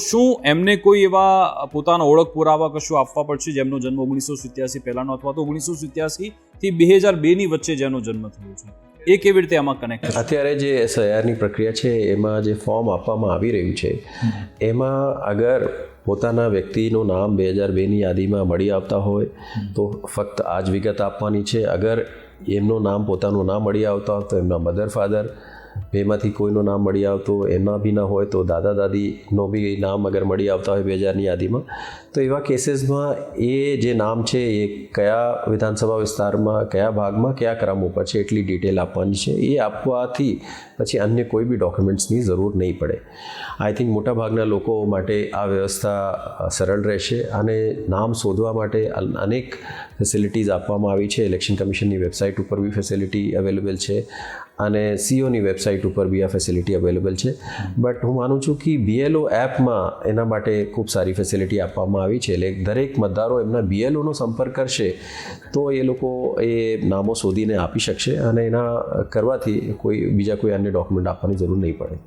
શું એમને કોઈ એવા પોતાના ઓળખ પુરાવા કશું આપવા પડશે જેમનો જન્મ ઓગણીસો સિત્યાસી પહેલાનો અથવા તો ઓગણીસો સિત્યાસી થી બે હજાર બેની વચ્ચે જેનો જન્મ થયો છે? એ કેવી રીતે આમાં કનેક્ટ અત્યારે જે એસઆઈઆરની પ્રક્રિયા છે એમાં જે ફોર્મ આપવામાં આવી રહ્યું છે એમાં અગર પોતાના વ્યક્તિનું નામ બે હજાર બેની યાદીમાં મળી આવતા હોય તો ફક્ત આ જ વિગત આપવાની છે. અગર એમનું નામ પોતાનું ના મળી આવતા હોય તો એમના મધર ફાધર બેમાંથી કોઈનું નામ મળી આવતું એમના બી ના હોય તો દાદા દાદીનો બી નામ અગર મળી આવતા હોય બે હજારની યાદીમાં. તો એવા કેસીસમાં એ જે નામ છે એ કયા વિધાનસભા વિસ્તારમાં, કયા ભાગમાં, કયા ક્રમ ઉપર છે એટલી ડિટેલ આપવાની છે. એ આપવાથી પછી અન્ય કોઈ બી ડોક્યુમેન્ટ્સની જરૂર નહીં પડે. આઈ થિંક મોટાભાગના લોકો માટે આ વ્યવસ્થા સરળ રહેશે અને નામ શોધવા માટે અનેક ફેસિલિટીઝ આપવામાં આવી છે. ઇલેક્શન કમિશનની વેબસાઇટ ઉપર બી ફેસિલિટી અવેલેબલ છે. અને સીઓની વેબસાઇટ ઉપર બી આ ફેસિલિટી અવેલેબલ છે. બટ હું માનું છું કે બીએલઓ એપમાં એના માટે ખૂબ સારી ફેસિલિટી આપવામાં આવી છે. એટલે દરેક મતદારો એમના બીએલઓનો સંપર્ક કરશે તો એ લોકો એ નામો શોધીને આપી શકશે અને એના કરવાથી કોઈ બીજા કોઈ અન્ય ડોક્યુમેન્ટ આપવાની જરૂર નહીં પડે.